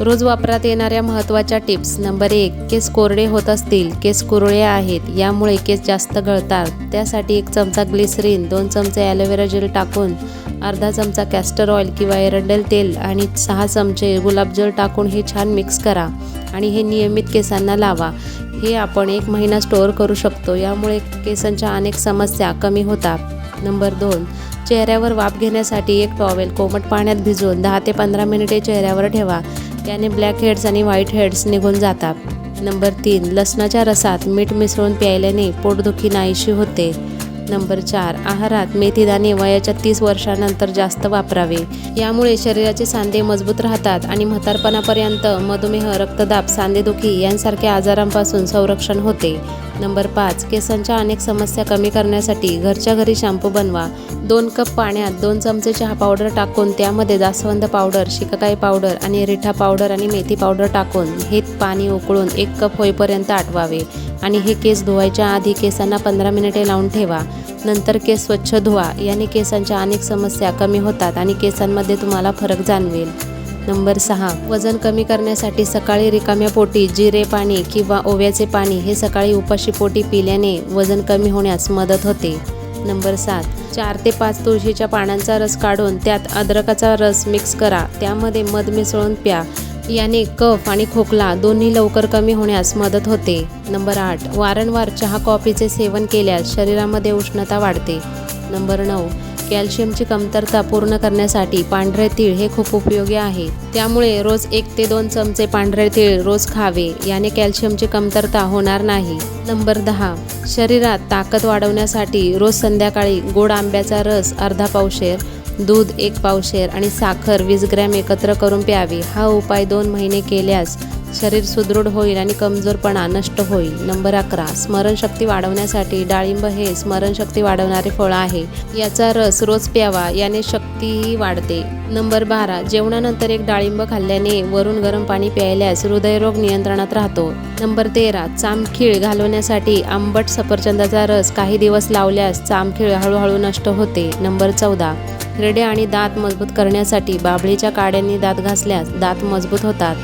रोज वापरात येणाऱ्या महत्त्वाच्या टिप्स. नंबर एक केस कोरडे होत असतील. केस कुरळे आहेत यामुळे केस जास्त गळतात. त्यासाठी एक चमचा ग्लिसरीन दोन चमचे ॲलोवेरा जेल टाकून अर्धा चमचा कॅस्टर ऑइल किंवा एरंडेल तेल आणि सहा चमचे गुलाबजल टाकून हे छान मिक्स करा आणि हे नियमित केसांना लावा. हे आपण एक महिना स्टोअर करू शकतो यामुळे केसांच्या अनेक समस्या कमी होतात. नंबर दोन चेहऱ्यावर वाफ घेण्यासाठी एक टॉवेल कोमट पाण्यात भिजवून दहा ते पंधरा मिनिटे चेहऱ्यावर ठेवा. त्याने ब्लॅक हेड्स आणि व्हाईट हेड्स निघून जातात. नंबर तीन लसणाच्या रसात मीठ मिसळून प्यायल्याने पोटदुखी नाहीशी होते. नंबर चार आहारात मेथीदाणे वयाच्या तीस वर्षानंतर जास्त वापरावे. यामुळे शरीराचे सांधे मजबूत राहतात आणि म्हातारपणापर्यंत मधुमेह रक्तदाब सांधेदुखी यांसारख्या आजारांपासून संरक्षण होते. नंबर पाच केसांच्या अनेक समस्या कमी करण्यासाठी घरच्या घरी शॅम्पू बनवा. दोन कप पाण्यात दोन चमचे चहा पावडर टाकून त्यामध्ये जास्वंद पावडर शिकाकाई पावडर आणि रिठा पावडर आणि मेथी पावडर टाकून हे पाणी उकळून एक कप होईपर्यंत आटवावे. आणि हे केस धुवायच्या आधी केसांना पंधरा मिनिटे लावून ठेवा. नंतर केस स्वच्छ धुवा. याने केसांच्या अनेक समस्या कमी होतात आणि केसांमध्ये तुम्हाला फरक जाणवेल. नंबर सहा वजन कमी करण्यासाठी सकाळी रिकाम्या पोटी जिरे पाणी किंवा ओव्याचे पाणी हे सकाळी उपाशी पोटी पिल्याने वजन कमी होण्यास मदत होते. नंबर सात चार ते पाच तुळशीच्या पानांचा रस काढून त्यात अद्रकाचा रस मिक्स करा. त्यामध्ये मध मिसळून प्या. याने कफ आणि खोकला दोन्ही लवकर कमी होण्यास मदत होते. नंबर आठ वारंवार चहा कॉफीचे सेवन केल्यास शरीरामध्ये उष्णता वाढते. नंबर नऊ कॅल्शियमची कमतरता पूर्ण करण्यासाठी पांढरे तीळ हे खूप उपयोगी आहे. त्यामुळे रोज एक ते दोन चमचे पांढरे तीळ रोज खावे याने कॅल्शियमची कमतरता होणार नाही. नंबर दहा शरीरात ताकद वाढवण्यासाठी रोज संध्याकाळी गोड आंब्याचा रस अर्धा पावशेर दूध एक पावशेर आणि साखर वीस ग्रॅम एकत्र करून प्यावे. हा उपाय दोन महिने केल्यास शरीर सुदृढ होईल आणि कमजोरपणा नष्ट होईल. नंबर अकरा स्मरणशक्ती वाढवण्यासाठी डाळिंब हे स्मरणशक्ती वाढवणारे फळ आहे. याचा रस रोज प्यावा याने शक्तीही वाढते. नंबर बारा जेवणानंतर एक डाळिंब खाल्ल्याने वरून गरम पाणी प्यायल्यास हृदयरोग नियंत्रणात राहतो. नंबर तेरा चामखीळ घालवण्यासाठी आंबट सफरचंदाचा रस काही दिवस लावल्यास चामखीळ हळूहळू नष्ट होते. नंबर चौदा रेडे आणि दात मजबूत करण्यासाठी बाभळीच्या काड्यांनी दात घासल्यास दात मजबूत होतात.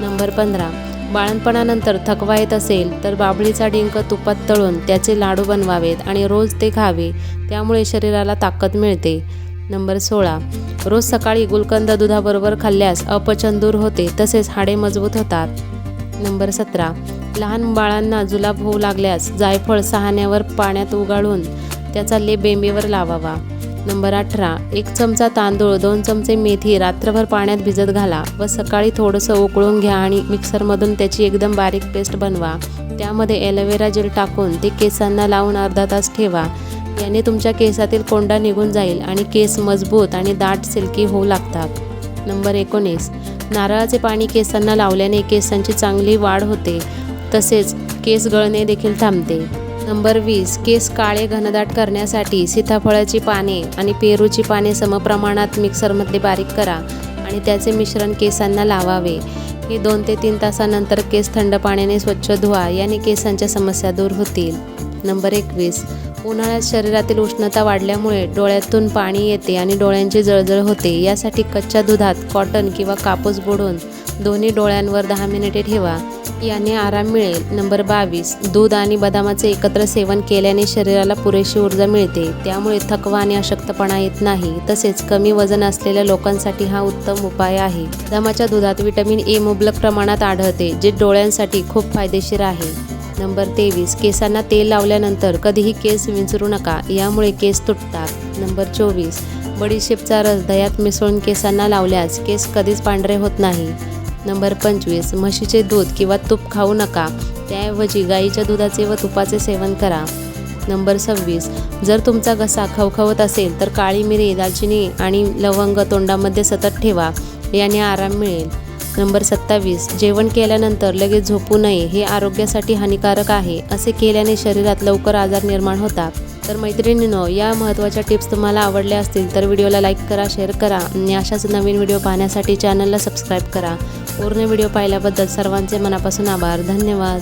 नंबर पंधरा. बाळणपणानंतर थकवा येत असेल तर बाबळीचा डिंक तुपात तळून त्याचे लाडू बनवावेत आणि रोज ते खावे त्यामुळे शरीराला ताकद मिळते. नंबर सोळा. रोज सकाळी गुलकंद दुधाबरोबर खाल्ल्यास अपचन दूर होते तसेच हाडे मजबूत होतात. नंबर सतरा. लहान बाळांना जुलाब होऊ लागल्यास जायफळ सहाण्यावर पाण्यात उगाळून त्याचा लेप बेंबीवर लावावा. नंबर अठरा एक चमचा तांदूळ दोन चमचे मेथी रात्रभर पाण्यात भिजत घाला व सकाळी थोडंसं उकळून घ्या आणि मिक्सरमधून त्याची एकदम बारीक पेस्ट बनवा. त्यामध्ये ॲलोवेरा जेल टाकून ते केसांना लावून अर्धा तास ठेवा. याने तुमच्या केसातील कोंडा निघून जाईल आणि केस मजबूत आणि दाट सिल्की होऊ लागतात. नंबर एकोणीस नारळाचे पाणी केसांना लावल्याने केसांची चांगली वाढ होते. तसेच केस गळणे देखील थांबते. नंबर वीस केस काळे घनदाट करण्यासाठी सीताफळाची पाने आणि पेरूची पाने समप्रमाणात मिक्सरमध्ये बारीक करा आणि त्याचे मिश्रण केसांना लावावे. हे दोन ते तीन तासानंतर केस थंड पाण्याने स्वच्छ धुवा याने केसांच्या समस्या दूर होतील. नंबर एकवीस उन्हाळ्यात शरीरातील उष्णता वाढल्यामुळे डोळ्यातून पाणी येते आणि डोळ्यांची जळजळ होते. यासाठी कच्च्या दुधात कॉटन किंवा कापूस बुडून दोन्ही डोळ्यांवर दहा मिनिटे ठेवा. याने आराम मिळेल. नंबर बावीस दूध आणि बदामाचे एकत्र सेवन केल्याने शरीराला पुरेशी ऊर्जा मिळते. त्यामुळे थकवा आणि अशक्तपणा येत नाही. तसेच कमी वजन असलेल्या लोकांसाठी हा उत्तम उपाय आहे. बदामाच्या दुधात विटॅमिन ए मुबलक प्रमाणात आढळते जे डोळ्यांसाठी खूप फायदेशीर आहे. नंबर तेवीस केसांना तेल लावल्यानंतर कधीही केस विंचरू नका यामुळे केस तुटतात. नंबर चोवीस बडीशेपचा रस दह्यात मिसळून केसांना लावल्यास केस कधीच पांढरे होत नाही. नंबर पंचवीस म्हशीचे दूध किंवा तूप खाऊ नका. त्याऐवजी गाईच्या दुधाचे व तुपाचे सेवन करा. नंबर सव्वीस जर तुमचा घसा खवखवत असेल तर काळी मिरी दालचिनी आणि लवंग तोंडामध्ये सतत ठेवा. याने आराम मिळेल. नंबर सत्तावीस जेवण केल्यानंतर लगेच झोपू नये. हे आरोग्यासाठी हानिकारक आहे. असे केल्याने शरीरात लवकर आजार निर्माण होतात. तर मैत्रिणींनो या महत्त्वाच्या टिप्स तुम्हाला आवडल्या असतील तर व्हिडिओला लाईक करा शेअर करा आणि अशाच नवीन व्हिडिओ पाहण्यासाठी चॅनलला सबस्क्राईब करा. पूर्ण व्हिडिओ पाहिल्याबद्दल सर्वांचे मनापासून आभार. धन्यवाद.